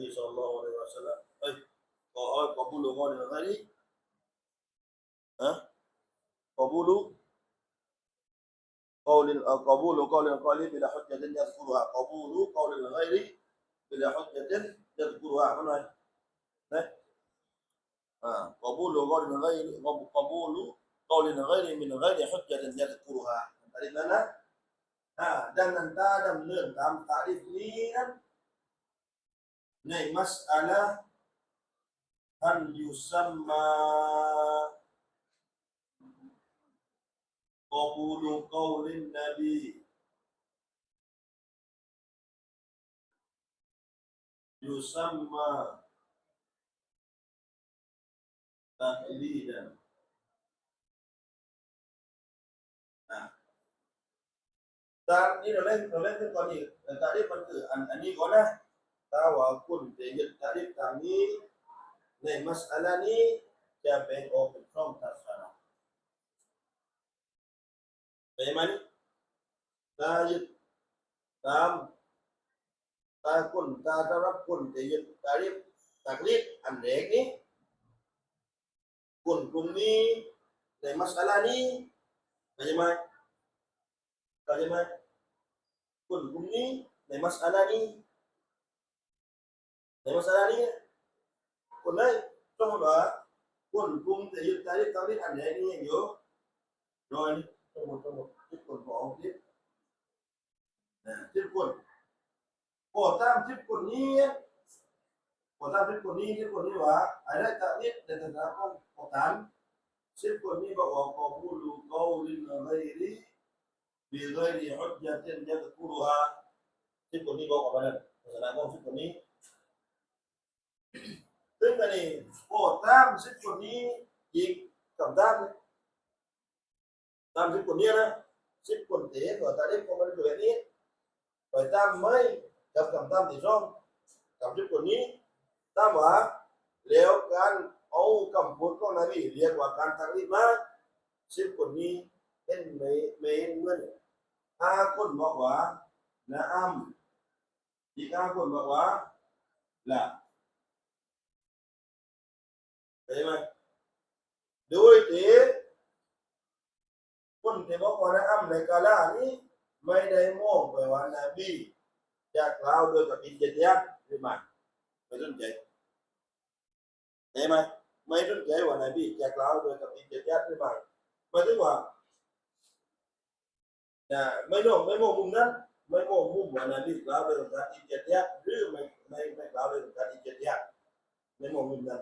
النبي صلى الله عليه وسلم أي قبول قول غير ها قبول قول قبول قول القائل بلا حجة يذكرها قبول قول الغير بلا حجة يذكرها من آه. قبول قول الغير قبول قول الغير من غير حجة يذكرها อันนี้นะนะอ่าดังนั้นตาดำเนินตามตาริฟนี้นั้นในมัสอาละอันยุสัมมา قبول قول النبي يسمى تقليدا آه. ตอนนี้เราเล่นเราเล่นกันก่อนอีกแต่ตาริฟมันคืออันอันนี้ก่อนนะถ้าว่าคุณจะยึดตาริฟตามนี้ ในมัสอาลานี้จะแบ่งออกเป็นช่องทัศนะเป็น ไหมตายึดตามตาคุณตาตารับคุณจะยึดตาริฟตักลิดอันเด็กนี้คุณกลุ่มนี้ในมัสอาลานี้เข้าใจ ไหมเข้าใจไหมคุณกลุ่มนี้ในมัสอาลานี้ในมัสอาลานี้คน đấy trong đó quần cung thể hiện cái tao biết ảnh này đi nhớ rồi trong một trong một chiếc quần có ông tiếp nè chiếc quần cổ tam chiếc quần ni cổ tam chiếc quần ni chiếc quần ni hóa ai đấy ta biết để thành ra không có tám chiếc quần ni bảo họ có bu lù câu linh là gây đi vì gây thì hốt giờ tiền giờ được cu ha chiếc quần ni bảo họ bên này thành ra không chiếc quần ni ซึ่งอันนี้โอ้ตามสิบคนนี้อีกกับด้านนี้ามสิบคนนี้นะสิบคนเตะตัวตาเล็กของมันเกิดนี้ไปตามไม่กับกับตามที่ช่องกับสิบคนนี้ตามว่าแล้วการเอาคำพูดของนบีเรียกว่าการทักลิมาสิบคนนี้เป็นไม่ไม่เหมือนห้าคนบอกว่านะอัมอีกห้าคนบอกว่าละ ใช่ไหมด้วยเตคนที่บอกว่านะอ้ำในกาลานี้ไม่ได้มองไปว่านบีจากเราโดยกับอินเดียหรือไมไม่สนใจใช่ไหมไม่สนใจว่านบีจากเราโดยกับอินเดียหรือไม่ไม่ถึงว่านะไม่มองไม่มองมุมนั้นไม่มองมุมว่านบีเราโดยกับอินเดียหรือไม่ไม่ไม่เราโดยกับอินเดียไม่มองมุมนั้น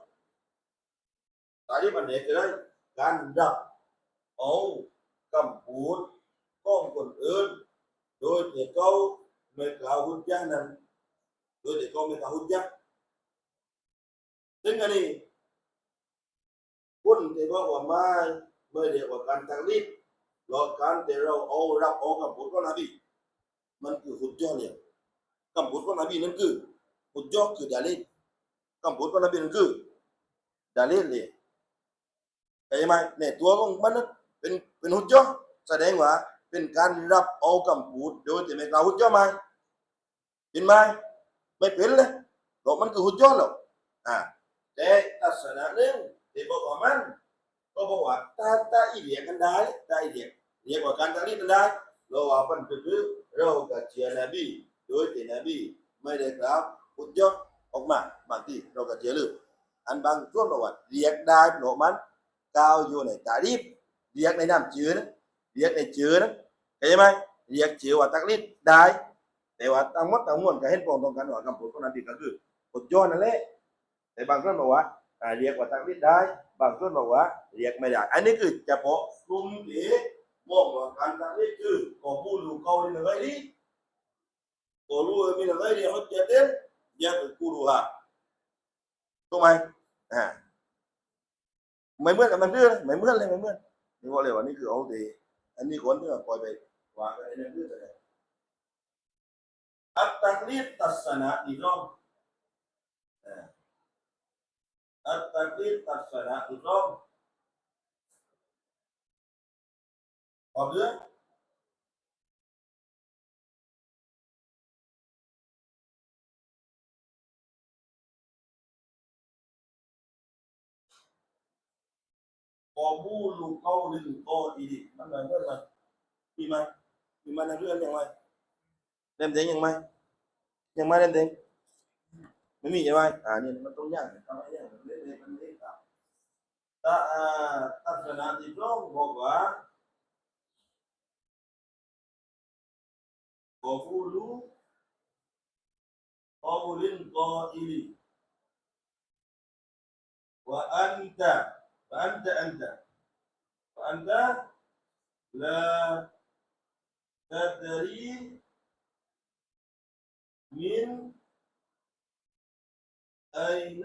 การที่มันเอกได้การรับเอาคำพูดก้องคนอื่น โดยเด็กเขาไม่กล่าวหุ่นยักษ์นั้น โดยเด็กเขาไม่กล่าวหุ่นยักษ์ซึ่งอันนี้คุณที่บอกว่ามาไม่เรียกว่าการตักรีบหรอกการที่เราเอารับเอาคำพูดของนบีมันคือหุ่นยอดเนี่ยคำพูดของนบีนั่นคือหุ่นยักษ์คือดาลิคำพูดของนบีนั่นคือดาลิเลย เข้าใจไหมเนี่ยตัวของมันนั้นเป็นเป็นหุ่นยนต์แสดงว่าเป็นการรับเอาคำพูดโดยที่ไม่กล่าวหุ่นยนต์ไหมเห็นไหมไม่เป็นเลยหรอกมันคือหุ่นยนต์หรอกอ่าแต่ลักษณะหนึ่งที่บอกว่ามันก็บอกว่าถ้าถ้าอีเดียกันได้ถ้าอีเดียเรียกว่าการตักลิดกันได้เราว่ามัน ก้าวอยู่ในตารีบเรียกในน้ำจืดเรียกในจืดเข้าใจไหมเรียกชื่อว่าตักลิดได้ แต่ว่าตั้งหมดตั้งมวลก็เห็นปองตรงกันว่าคำพูดของนบีก็คือกดย้อนนั่นแหละแต่บางส่วนบอกว่าเรียกว่าตักลิดได้ บางส่วนบอกว่าเรียกไม่ได้ อันนี้คือเฉพาะกลุ่มที่มองว่าการตักลิดคือก็ผู้รูเขาในเรื่องนี้ตัวรู้มีเรื่องนี้เขาเจะเต้นยังกูรู้ฮะถูกไหมอ่า ไม่เหมือนมันเรื่องไม่เหมือนเลยไม่เหมือนนี่ว่าเลยว่านี่คือเอาดีอันนี้คนที่ปล่อยไปวางไอ้เรื่องเรื่องอะไรอัตตักลีตัสนะดีร้อบอัตตักลีตัสนะดีร้อบออง qabulu qawlin qaili มันเอนกันไหมมีไหมมีไหมในเรื่อง นต้องย่างทำไมย่างเล่มเต็งมันเล่มครับแต่อ่าทัศนะที่ตรงบอกว่า qabulu qawlin qaili wa anta فأنت أنت. فأنت لا تدري من أين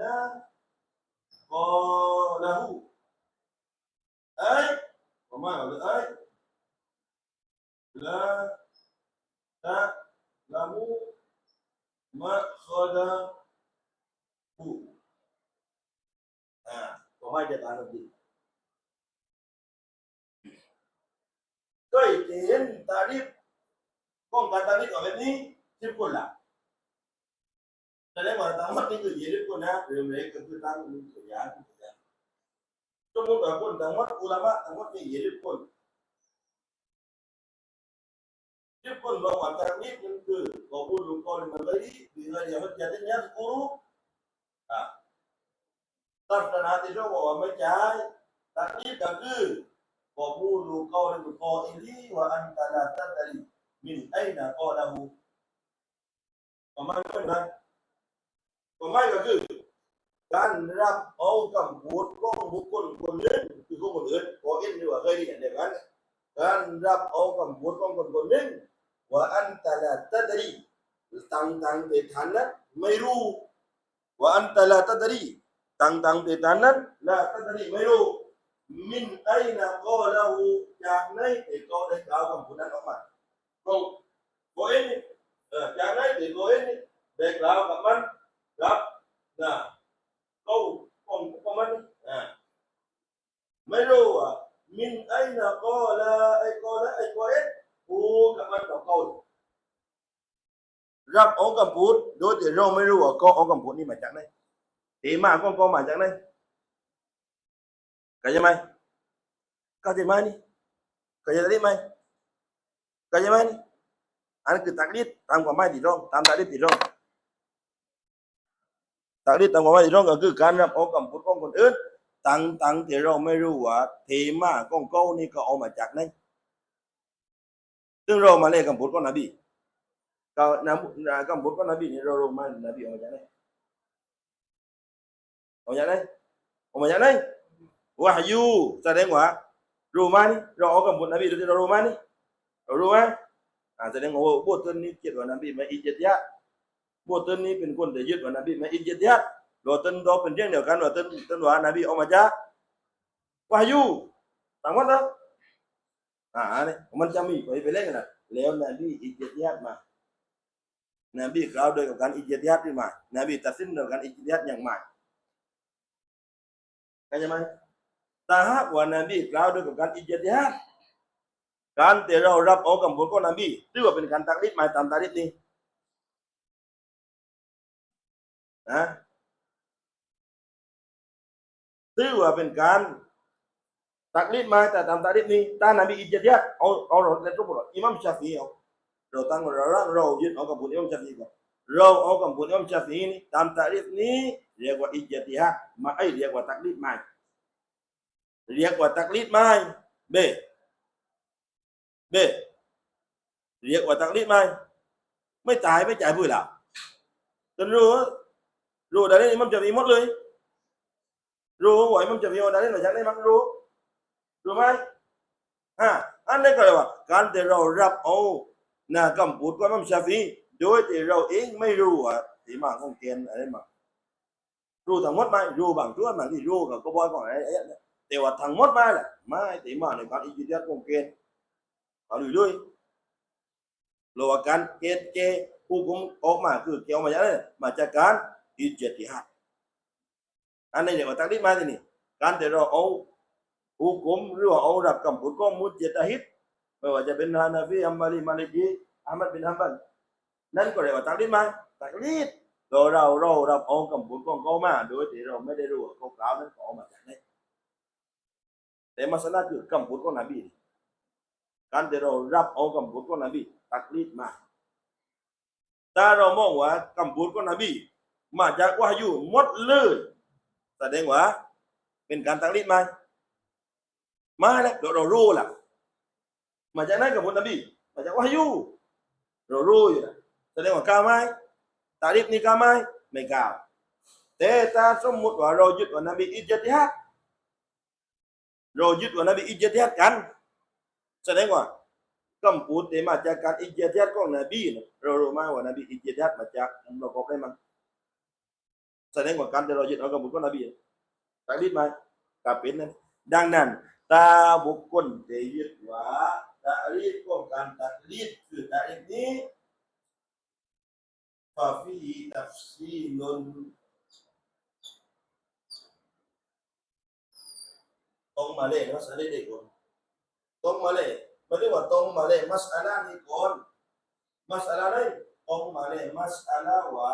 ล็กก็คือตั้งมือตัวยางตัวยางสมมติว่าคนทั้งหมดอุลามะทั้งหมดมียี่สิบคนสิบคนบอกว่าตาลิบมันคือขอพูดลุง การรับเอาคำพูดของบุคคลคนหนึ่งคือคนอื่นพอเอ็นดีว่าเคยได้ยินได้กันการรับเอาคำพูดของคนคนหนึ่งว่าอันตะละตะดรีตั้งตั้งเดทานั้นไม่รู้ว่าอันตะละตะดรีตั้งตั้งเดทานนั้ะละตะดรีไม่รู้มินไอนะก็เล่าจากไหนเด็กก็ได้กล่าวคำพูดนั้นออกมาตรงพอเอ็นจากไหนเด็กก็เอ็นได้กล่าวกับมันครับนะ ก็ของของมันนี่อ่าไม่รู้ว่ามินไอนะกอละไอ้ก็ละไอ้ก็เอ็นพูดกับมันกับเขารับเอาคำพูดโดยที่เราไม่รู้ว่าก็เอาคำพูดนี้มาจากไหนที่มาก็ก็มาจากไหนเข้าใจไหมเข้าใจไหมนี่เข้าใจได้ไหมเข้าใจไหมนี่อันนั้นคือตักลิดตามความหมายที่ร้องตามตักลิดที่ร้อง ตักลิดตามความหมายที่ร้องก็คือการรับเอาคำพูดของคนอื่นตั้งตั้งที่เราไม่รู้ว่าเทมาของเขานี่ก็เอามาจากไหนซึ่งเรามาเล่นคำพูดของนบีก็นำคำพูดของนบีนี่เรารู้มานบีเอามาจากไหนเอามาจากไหนเอามาจากไหนวะฮยูแสดงว่ารู้ไหมนี่เราเอาคำพูดนบีดูที่เรารู้ไหมนี่เรารู้ไหมอ่าแสดงว่าบทต้นนี้เกี่ยวกับนบีมาอิจฉา บทต้นนี้เป็นคนที่ยึดว่านบีมาอิจฉาเราต้นเราเป็นเรื่องเดียวกันว่าต้นต้นว่านบีเอามาจากวะฮยูต่างกันนะอ่าเนี่ยมันจะมีไปไปเล่นกันะแล้วนบีอิจฉามานบีกล่าวโดยกับการอิจฉาหรือไม่นบีตัดสินโดยการอิจฉาอย่างไรเข้าใจไหมถ้าหากว่านบีกล่าวโดยกับการอิจฉาการที่เรารับเอาคำพูดของนบีถือว่าเป็นการตักลิดหมายตามตักลิดนี้ นะถือว่าเป็นการตักลิดมาแต่ตามตักลิดนี้ถ้านบีอิจฉาเอาเอาเราในทุกบทอิมัมชาฟีเอาเราตั้งเราเราเรายึดเอาคำพูดอิมัมชาฟีก่อนเราเอาคำพูดอิมัมชาฟีนี้ตามตักลิดนี้เรียกว่าอิจฉาไม่เรียกว่าตักลิดมาเรียกว่าตักลิดไหมเบเบเรียกว่าตักลิดไหมไม่ตายไม่จ่ายผู้หลับจนรู้ รู้ได้นี่มันจะมีหมดเลย รู้ว่ามันจะมีอะไรหน่อยจากไหนมันรู้รู้ไหมฮะอันนี้ก็เลยว่า การที่เรารับเอาหน้าคำพูดของมัมชาฟีโดยที่เราเองไม่รู้ว่าตีมาของเกณฑ์อะไรมารู้ทั้งหมดไหมรู้บางส่วนบางที่รู้กับก็บอกก่อนไอ้ไอ้เนี่ยแต่ว่าทั้งหมดไหมแหละไม่ตีมาในการอิจฉาของเกณฑ์เอาดูด้วยโลกการเกณฑ์เกณฑ์ผู้คุมออกมาคือเกี่ยวมาจากอะไรมาจากการ อิจฉาอันนี้เรียกว่าตักลิดมาที่นี่การที่เราเอาผู้คุมหรือว่าเอารับคำพูดของมุจจิตฮิตไม่ว่าจะเป็นฮานาฟีอัมบาลีมาลิกีอามัดบินฮัมบันนั่นก็เรียกว่าตักลิดไหมตักลิดเราเราเรารับเอาคำพูดของเขามาโดยที่เราไม่ได้รู้ว่าเขากล่าวนั้นเขาเอามาจากไหนแต่มาสลาคือคำพูดของนบีการที่เรารับเอาคำพูดของนบีตักลิดมาถ้าเรามองว่าคำพูดของนบี มาจากวายุหมดเลยแสดงว่าเป็นการตักลิดไหมไม่แล้วเราเรารู้ล่ะ มาจากไหนคำพูดนบีมาจากวายุเรารู้อยู่นะแสดงว่ากล้าไหมตาลิบนี่กล้าไหมไม่กล้าแต่ถ้าสมมติว่าเรายึดว่านบีอิจติฮัดเรายึดว่านบีอิจติฮัดกัน แสดงว่าคำพูดที่มาจากการอิจติฮัดของนบีเนี่ยเรารู้ไหมว่านบีอิจติฮัดมาจากเราบอกได้มั้ง แสดงว่าการที่เรายึดเอาคำพูดของนบีเนี่ยตาลิบไหมกล้าเป็นนั้นดังนั้นตาบุคคลที่ยึดว่า takrif ของการตักลีดคือตักลีดนี้ฟาฟีตัฟซีลุนตรงมาเลยมัสอะลาเด็กคนตรงมาเลยไม่ได้ว่าตรงมาเลยมัสอะลานี่ก่อนมัสอะลาเลยตรงมาเลยมัสอะลาว่า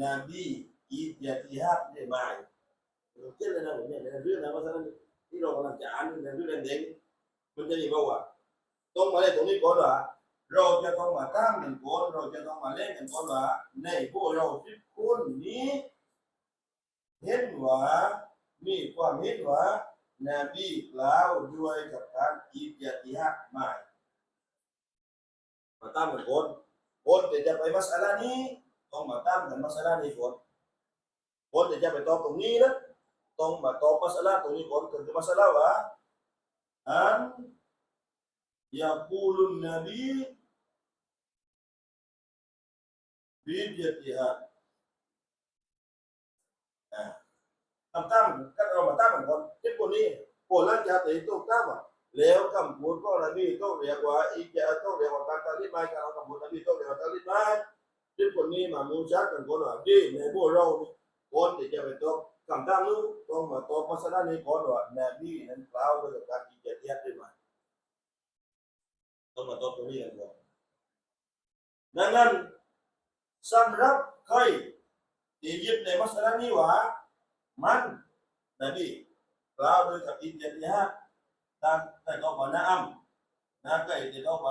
นบีอิจติฮัดเนี่ยมาเรื่องเลยนะผมเนี่ยเรื่องนะมัสอะลาที่เรากำลังจะอ่านในเรื่องเด็กมันจะมีบอกว่าตรงมาเลยตรงนี้ก่อนว่าเราจะต้องมาตั้งกันก่อนเราจะต้องมาเล่นกันก่อนว่าในพวกเราสิบคนนี้เห็นว่ามีความเห็นว่านบีกล่าวด้วยกับการอิจติฮัดใหม่มาตั้งกันก่อนคนที่จะไปมัสอาลานี้ ต้องมาตั้งกันมัสลาในฝนฝนจะไปตอบตรงนี้นะต้องมาตอบมัสลาตรงนี้คนเกิดอมัสลาว่าอันยาคูลุนนบีบีเดียติฮะตั้ตั้งก็เรามาตั้งเหมือนกันที่คนนี้คนละจะตีต้องตั้งว่าแล้วคำพูดก็นบีต้องเรียกว่าอีกจะต้องเรียกว่าการตาลิบายการคำพูดนบีต้องเรียกว่าตาลิบาย ที่คนนี้มามูชักกันคนว่าดีในพวกเราคนที่จะไปต้องคำตั้งนู้ต้องมาตอบมาสนานี้ก่อนว่านบีนั้นกล่าวด้วยการอีกจะเทียบได้ไหมต้องมาตอบตรงนี้กันก่อนดังนั้นสำหรับใครที่ยึดในมัสลานี้ว่ามันนบีกล่าวโดยกับอินเดียที่ฮะตามแต่ก็บอกนะอัมนะใครที่ต้องบอ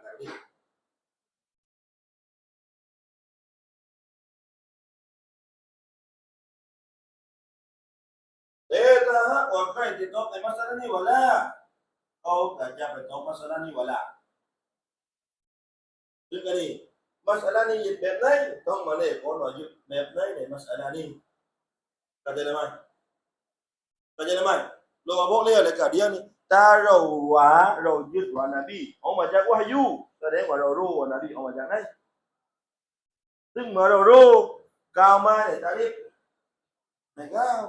ต้องว่านะอัมในมาสลานี้เข้าใจไหมใครที่ต้องว่ามันนบีกล่าวโดยกับอินเดียที่ฮะก็จะต้องว่ามันกับการรับเอาคำพูดของนบีมันคือการตัดสิน Eh, tak wa kai di top masalah ni wala. Kau tak jawab top masalah ni wala. Jadi ni, masalah ni yit bet lai, tong male ko no yit bet lai ni masalah ni. Kata nama. Kata nama. Lo abok le le ka dia ni. Ta rau wa rau yit wa nabi. Ông mà chắc wahyu. Ta đến wa rau ru wa nabi ông mà chắc này. ซึ่งมาเรารู้กาวมาเนี่ยตาลิบไม่ก้าว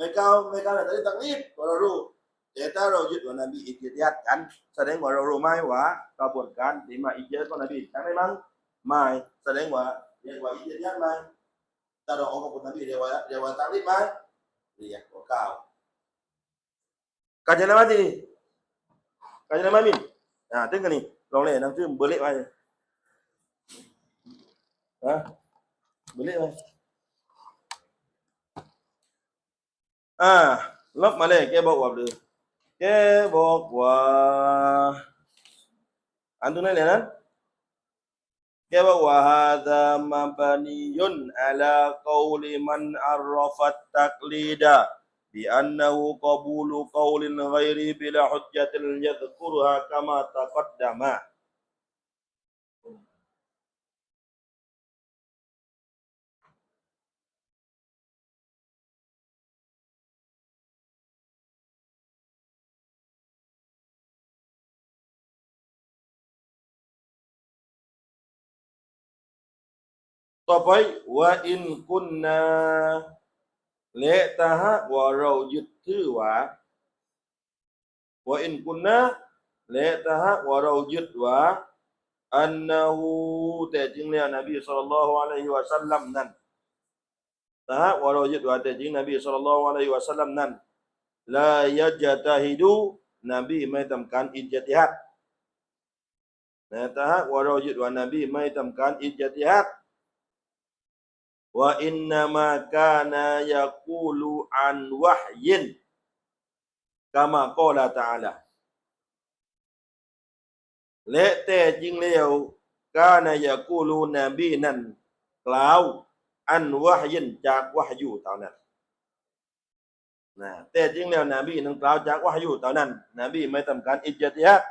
ไม่ก้าวไม่ก้าวแต่ได้ตักรีบเรารู้แต่ถ้าเรายึดว่านบีอิจฉากัน แสดงว่าเรารู้ไหมว่ากระบวนการที่มาอิจฉาของนบีจังได้มั้งไม่แสดงว่าเรียกว่าอิจฉาไหมถ้าเราเอาของนบีเรียกว่าเรียกว่าตักรีบไหมเรียกว่าก้าว kajian apa ni kajian apa min ah tengok ni long le nang tu boleh mai ha boleh mai อ่าลบมาเลยแกบอกว่าเลยแกบอกว่าอันตรงนั้นเลยนะแกบอกว่า هذا مبني على قول من عرف التقليد بأنه قبول قول غير بلا حجة يذكرها كما تقدم ต่อไปว่าอินกุนนาและถ้าหากว่าเรายึดถือว่าว่าอินกุนนาและถ้าหากว่าเรายึดว่าอันนาหูแต่จริงแล้วนบีสุลต่านละฮ์อะลัยฮิวะสัลลัมนั้นถ้าหากว่าเรายึดว่าแต่จริงนบีสุลต่านละฮ์อะลัยฮิวะสัลลัมนั้นลายัจตาฮิดูนบีไม่ทำการอิจติฮัดนะถ้าหากว่าเรายึดว่านบีไม่ทำการอิจติฮัด wa innama kana yaqulu an wahyin kama qala ta'ala และแต่จริงแล้วกานายากูลูนบีนั้นกล่าวอันวะยินจากวะฮยูเท่านั้นนะแต่จริงแล้วนบีนั้นกล่าวจากวะฮยูเท่านั้น นบีไม่ทำการอิจติฮัด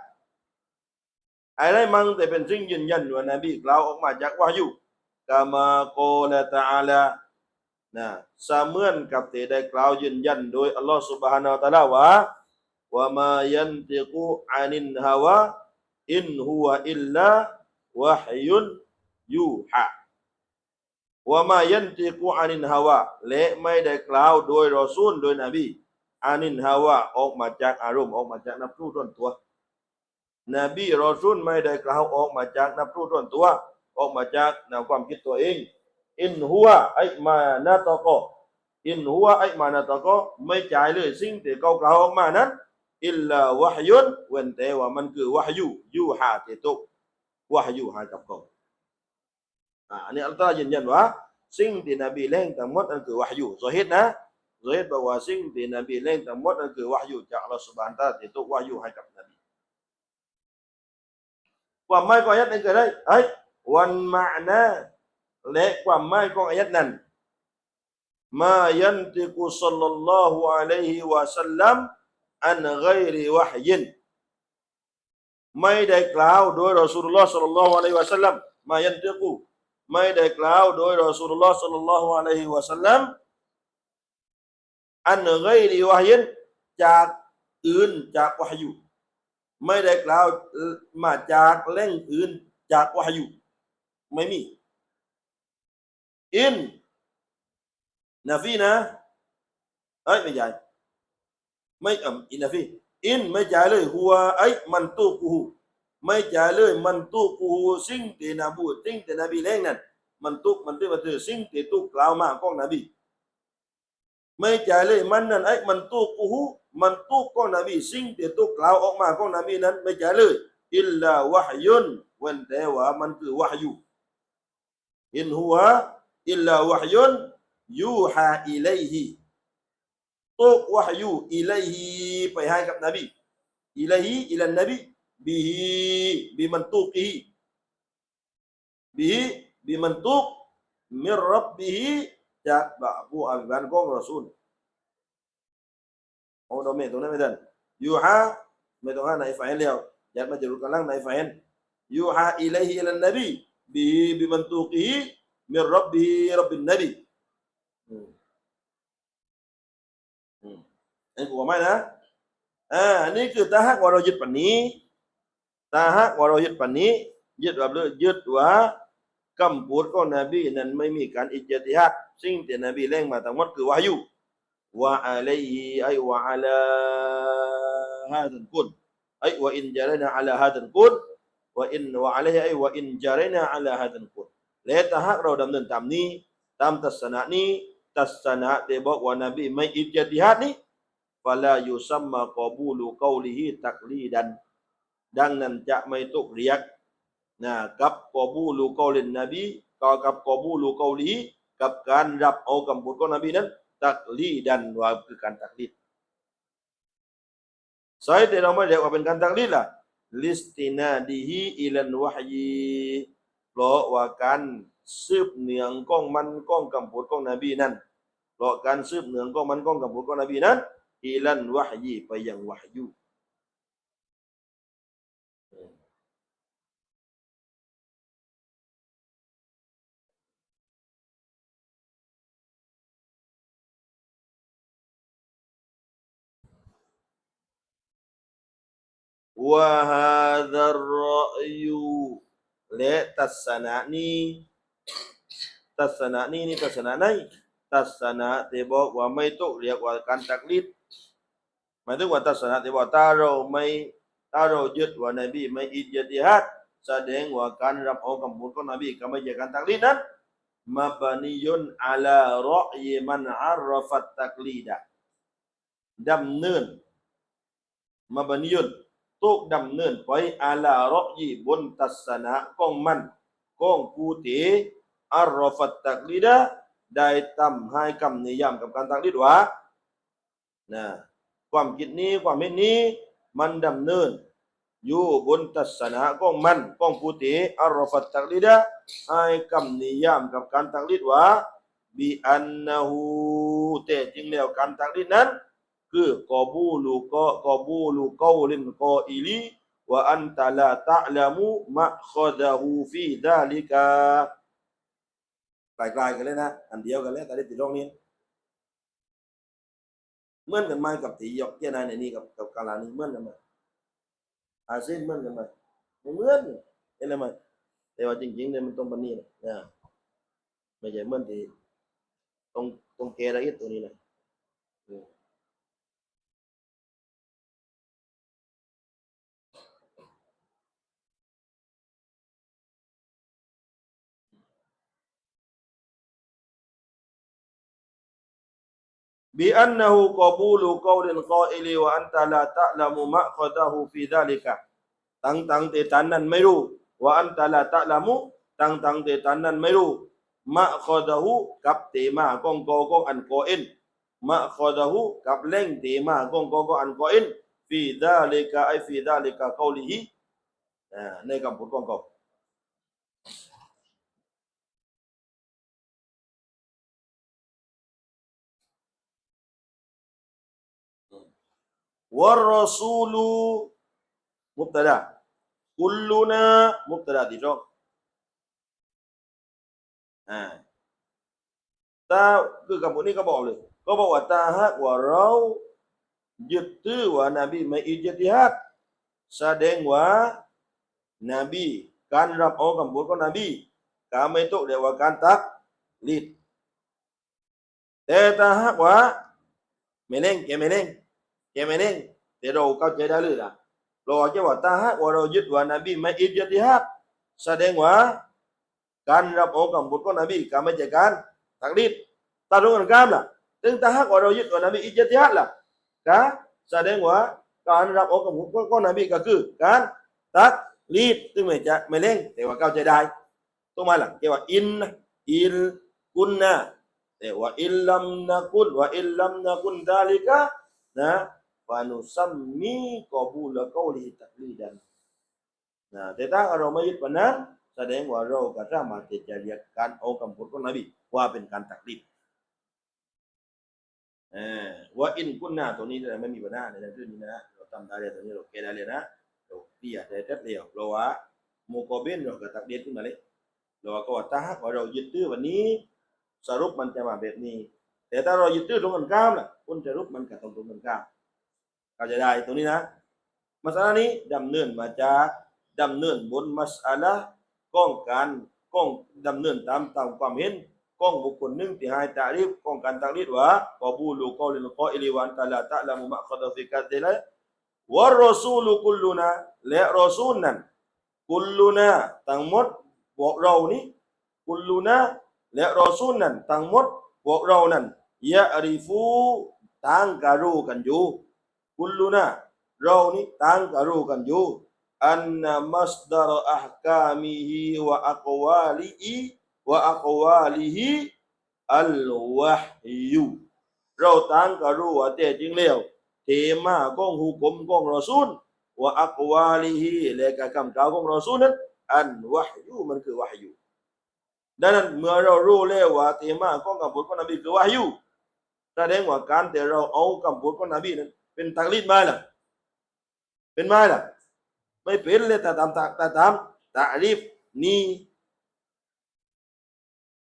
อะไรมั่งแต่เป็นสิ่งยืนยันว่านบีกล่าวออกมาจากวะ ฮยู kama qala ta'ala นะเสมือนกับที่ได้กล่าวยืนยันโดยอัลลอฮฺ سبحانه และ تعالى ว่าว่ามายันติกุอานินฮาวะอินฮุวะอิลลาวะฮยุนยูฮะว่ามายันติกุอานินฮาวะและไม่ได้กล่าวโดยรอซูลโดยนบีอานินฮาวะออกมาจากอารมณ์ออกมาจากนับรู้ต้นตัวนบีรอซูลไม่ได้กล่าวออกมาจากนับรู้ต้นตัว ออกมาจากแนวความคิดตัวเอง อินหัวไอมานาตโกอินหัวไอมานาตโกไม่จ่ายเลยสิ่งที่เขากล่าวออกมานั้นอิลลาวะฮยุนเว้นแต่ว่ามันคือวะฮยูยูฮาติตุวะฮยูฮากับเขาอ่าอันนี้อัลตรายืนยันว่าสิ่งที่นบีเล่งทั้งหมดนั่นคือวะฮยูโซฮิดนะโซฮิดบอกว่าสิ่งที่นบีเล่งทั้งหมดนั่นคือวะฮยูจากอัลลอฮฺสุบานตะติตุวะฮยูให้กับนบีความหมายของอายัดนี้คืออะไรไอ้ วันมานะและความหมายของอายัดนั้นมายันติกุสัลลัลลอฮุอะลัยฮิวะสัลลัมอันไกริวะฮยินไม่ได้กล่าวโดยรอสูลุลลอฮ์สัลลัลลอฮุอะลัยฮิวะสัลลัมมายันติกุไม่ได้กล่าวโดยรอสูลุลลอฮ์สัลลัลลอฮุอะลัยฮิวะสัลลัมอันไกริวะฮยินจากอื่นจากวะฮยูไม่ได้กล่าวมาจากแหล่งอื่นจากวะฮยู ไม่มี อินนาฟีนะเอ้ยไม่ใช่ไม่เอ่อินนาฟีอินไม่ใช่เลยหัวไอ้มันตุกูไม่ใช่เลยมันตุกูสิ่งที่นบูสิ่งที่นบีเล่งนั่นมันตุกมันที่ว่าคือสิ่งที่ตุกกล่าวมาของนบีไม่ใช่เลยมันนั่นไอ้มันตุกูมันตุกของนบีสิ่งที่ตุกล่าวออกมาของนบีนั้นไม่ใช่เลยอิลลาวะฮยุนเว้นแต่ว่ามันคือวะฮยู in huwa illa wahyun yuha ilaihi ตุกวะฮยูอิลัยฮิไปให้กับนบีอิลัยฮิอิลันนบีบิฮิบิมันตุกิฮิบิฮิบิมันตุกมิรรับบิฮิจากบาบูอัลบันของรอซูลโอ้ดอเมตรงนั้นไม่ทันยูฮาไม่ต้องหาในฝ่ายเดียวยัดมาจะรู้กันล่างในฝ่ายยูฮาอิลัยฮิอิลันนบี bimantuqihi min rabbi rabbin nabi hmm. Hmm. Ini của mai nè à ini คือถ้าหากว่าเรายึดปันนี้ถ้าหากว่าเรายึดปันนี้ ยึดว่ายึดว่าคำพูดของนบีนั้นไม่มีการอิจติฮัดสิ่งที่นบีเล่งมาทั้งหมดคือวายุว่าอะไรไอ้ว่าอะไรฮะดันกุลไอ้ว่าอินจาระนะอะไรฮะดันกุลว่าอิน ว่าอะไรไอ้ว่าอินจารีนะอัลลอฮ์ดันกุลและถ้าหากเราดำเนินตามนี้ ตามทัศนะนี้ทัศนะที่บอกว่านบีไม่อิจติฮัดนี้ฟะลายุซัมมะกอบูลูกอลิฮิตักลีดัน ดังนั้นจะไม่ตุกเรียกนะกับกอบูลูกอลินนบีก็กับกอบูลูกอลิฮิกับการรับเอาคำพูดของนบีนั้นตักลีดันว่าคือการตักลีดสาเหตุที่เราไม่เรียกว่าเป็นการตักลีดล่ะ ลิสตินาดีฮีอิลันวะยีเพราะว่าการซืบเนืองก้องมันก้องกำพูดก้องนบีนั้นเพราะการซืบเนื่องก้องมันก้องกำพูดก้องนบีนั้นอิลันวะฮยีไปยังวะฮยู วะฮาดะรอยูและทัศนะนี้ทัศนะนี้นี่ทัศนะไหนทัศนะที่บอกว่าไม่ต้องเรียกว่าการตักลิดหมายถึงว่าทัศนะที่ว่าถ้าเราไม่ถ้าเรายึดว่านบีไม่อิจติฮัดแสดงว่าการรับเอาคำพูดของนบีก็ไม่ใช่การตักลิดนั้นมาบานิยุนอาลารอยมันอารฟัตตักลีดะดำเนินมาบานิยุน ตุกดำเนินไปอาลารอยีบนทัศนะของมันของผู้ที่อารฟัตตักลิดะได้ทำให้คำนิยามกับการตักลิดว่านะความคิดนี้ความเห็นนี้มันดำเนินอยู่บนทัศนะของมันของผู้ที่อารฟัตตักลิดะให้คำนิยามกับการตักลิดว่าบิอันนะฮูแต่จริงแล้วการตักลิดนั้น คือกอบูลูกอกอบูลูกอลินกออิลีว่าอันตะลาตะลามุมะขดะฮูฟีดาลิกาไกลๆกันเลยนะอันเดียวกันเลยแต่ได้ติดตรงนี้เหมือนกันไหมกับที่ยกเจ้านายในนี้กับกับกาลานี้เหมือนกันไหมอาเซียนเหมือนกันไหมไม่เหมือนเห็นไหมแต่ว่าจริงๆเนี่ยมันตรงปันนี้นะนะไม่ใช่เหมือนที่ตรงตรงเกละเอียดตัวนี้นะ بأنه قبول قول القائل وأنت لا تعلم مأخذه في ذلك ตั้งตั้งแต่ท่านนั้นไม่รู้ว่าอันตะลาตะละมุตั้งตั้งแต่ท่านนั้นไม่รู้มะคอดะฮูกับเตมาของกอกองอันกอเอ็นมะคอดะฮูกับเล่งเตมาของกอกองอันกอเอ็นฟีดาลิกาไอฟีดาลิกาเกาลิฮิอ่าในคำพูดของเขา Warrasulu mubtada. Kulluna mubtada di ha. Ta ke kamu ni kau bawa boleh? Kau bawa ta ha wa rau jitu wa nabi mai ijtihad. Sadeng wa nabi. Kan rap o kamu ko nabi. Kami tu dia wa kan tak lit ta ta ha wa meneng ke meneng ถือว่านบีไม่อิจติฮัดแสดงว่านบีการรับเนี่ยกว่าการตักลิดแต่เราเข้าใจได้เลยล่ะเราจะว่าถ้าหากว่าเรายึดว่านบีไม่อิจติฮัดแสดงว่าการรับเอาคำพูดของนบีก็ไม่ใช่การตักลิดตาตรงกันข้ามล่ะถึงถ้าหากว่าเรายึดว่านบีอิจติฮัดล่ะก็แสดงว่าการรับเอาคำพูดของนบีก็คือการตักลีดซึ่งไม่จะไม่เล่งแต่ว่าเข้าใจได้ถูกไหล่ะเกี่ยวว่าอินอิลกุนนะแต่ว่าอิลลัมนะกุนว่าอิลลัมนะกุนดาลิกะนะ wa nusammi qabula qawli taqlidan นะแต่ถ้าเราไม่ยึดวันนั้นแสดงว่าเราก็สามารถที่จะเรียกการเอาคำพูดของนบีว่าเป็นการตักลิดเออว่าอินกุนนาตัวนี้นี่ยไม่มีปัญหาในเรื่องนี้นะเราทำได้เลยตัวนี้เราแก้ได้เลยนะเราเรียกได้ทัดเดียวเราว่าโมกเบนเราก็ตักเดียดขึ้นมาเลยเราก็ว่าถ้าหากว่าเรายึดตื้อวันนี้ สรุปมันจะมาแบบนี้ แต่ถ้าเรายึดตื้อตรงกันข้ามล่ะคุณสรุปมันก็ต้องตรงกันข้าม เข้าใจได้ตรงนี้นะมัสอานี้ดำเนินมาจากดำเนินบนมัสอาละก้องการก้องดำเนินตามตามความเห็นก้องบุคคลหนึ่งที่ให้ตาริฟก้องการตาริฟว่ากอบูลูกอลิลกออิลิวันตาลาตะละมุมะคดฟิกัดเดละวะรอซูลุกุลลุนะและรอซูลนั้นกุลลุนะทั้งหมดพวกเรานี้กุลลุนะและรอซูลนั้นทั้งหมดพวกเรานั้นยะริฟูต่างการู้กันอยู่ kulluna เรานี่ต่างก็รู้กันอยู่อันนมัสดารอัฮกามิฮิวะอักวาลิฮิวะอักวาลิฮิอัลวะฮยูเราต่างก็รู้ว่าแต่จริงแล้วเทมาของหุกมของรอซูลวะอักวาลิฮิและก็คำกล่าวของรอซูลนั้นอันวะฮยูมันคือวะฮยูดังนั้นเมื่อเรารู้แล้วว่าเทมาของคำพูดของนบีคือวะฮยูแสดงว่าการแต่เราเอาคำพูดของนบีนั้น เป็นตักลีดไหมล่ะเป็นไหมล่ะไม่เป็นเลยแต่ตามแต่ตามตารีฟนี่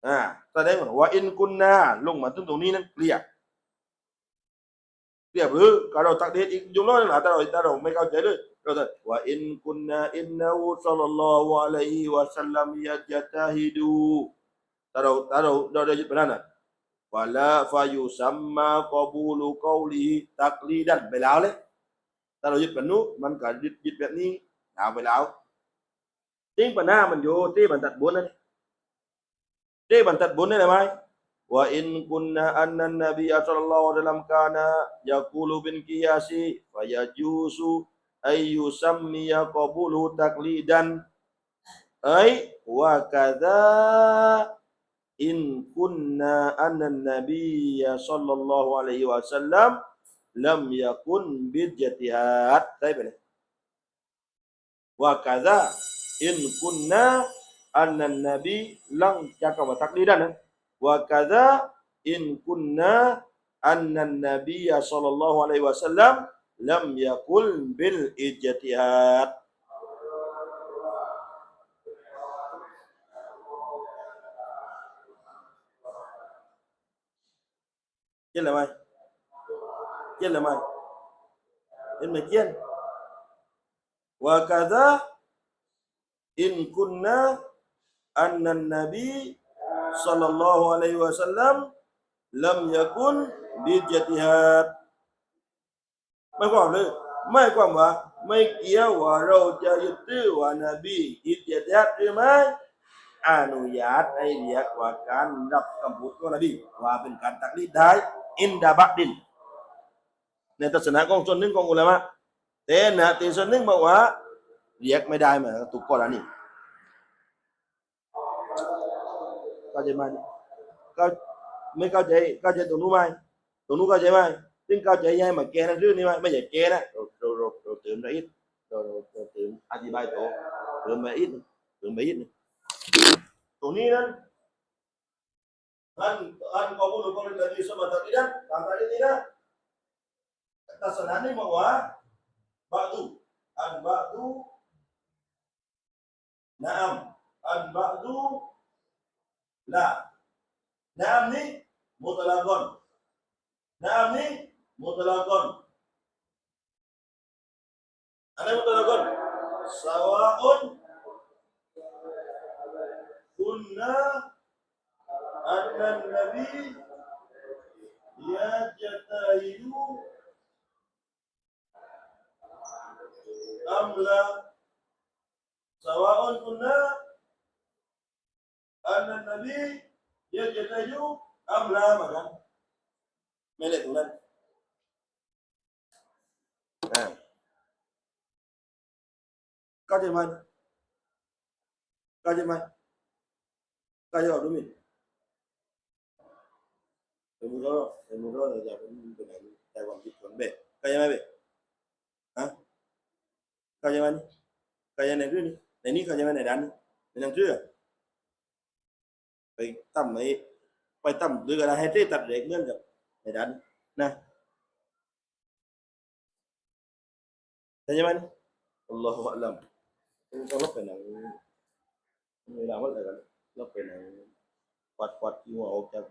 อ่าแสดงว่าอินกุนนาลงมาถึงตรงนี้นั้นเคลียเคลียร์หรือการเราตักเดทอีกจุดน้อยนะแต่เราแต่เราไม่เข้าใจเลยเราแต่ว่าอินกุนนาอินนาอูซัลลัลลอฮุอะลัยฮิวะสัลลัมยัจตาฮิดูแต่เราแต่เราเราได้ยึดไปนั่นน่ะ wala fayusamma qabulu qawlihi taqlidan ไปแล้วเลยถ้าเรายึดแบบนู้นมันก็ยึดยึดแบบนี้เอาไปแล้วจริงปัญหามันอยู่ที่บรรทัดบนนั่นที่บรรทัดบนนี่ได้ไหมว่าอินกุนนะอันนั้นนบีอัลลอฮฺดัลลัมกานะยากูลูบินกิยาซีฟายาจูสุอายุซัมมียา qabulu taqlidan ไอ้ว่ากาดา ตักลีดันนะว่า kaza in kunna anna nabiyya sallallahu alaihi wasallam lam yakun bil ijtihad เย็นเลยไหมเย็ นเลยไหมเย็นไหมเย็นว่า kaza in kunna anna nabi sallallahu alaihi wasallam lam yakun bijtihad ไม่ความเลยไม่ความว่าไม่เกี่ยวว่าเราจะยึดถือว่านบีอิจฉาหรือไม่อนุญาตให้เรียกว่าการรับคำพูดของนบีว่าเป็นการตักลีดได้ อินดาบัดิน ในทัศนะของส่วนหนึ่งของอุลามะแต่นะที่ส่วนหนึ่งบอกว่าเรียกไม่ได้เหมือนตุกกรณีเข้าใจไหมก็ไม่เข้าใจเข้าใจตรงนู้นไหมตรงนู้นเข้าใจไหมซึ่งเข้าใจให้มาแก้หนังสืองนี่ไหมไม่ใช่แก้นะเราเราเราเติมละอียดเราเราเติมอธิบายต่อเติมละอียดเติมละอียดตรงนี้นั้น an an qabulu qawl Nabi sallallahu alaihi wasallam tang tadi tidak tasanani bahwa ba'du an ba'du na'am. An ba'du la na'am ni mutlaqan na'am ni mutlaqan ana mutlaqan sawa'un. Kunna anna nabi yajtahidu amla sawa'un kunna anna nabi yajtahidu amla makan milik bulan ha kau di mana kau di mana kau di mana El burro, el burro de la de แต่ความคิด cállame, ve. ¿Ah? Cállame, cállame, Rini, Nani, เรื่องนี้ใน Nani, Rini. ไม่ในดันในดันเชื่อไปตั้มไปไปตั้มหรือกันให้เด้ตัดเด็กเงื่อนกับไอ้ดันนะใช่ไหมอัลลอฮฺอัลลัมต้องลบไปไหนเวลาวันอะไรกันลบไปไหนกวาดควาดที่หัวออกจาก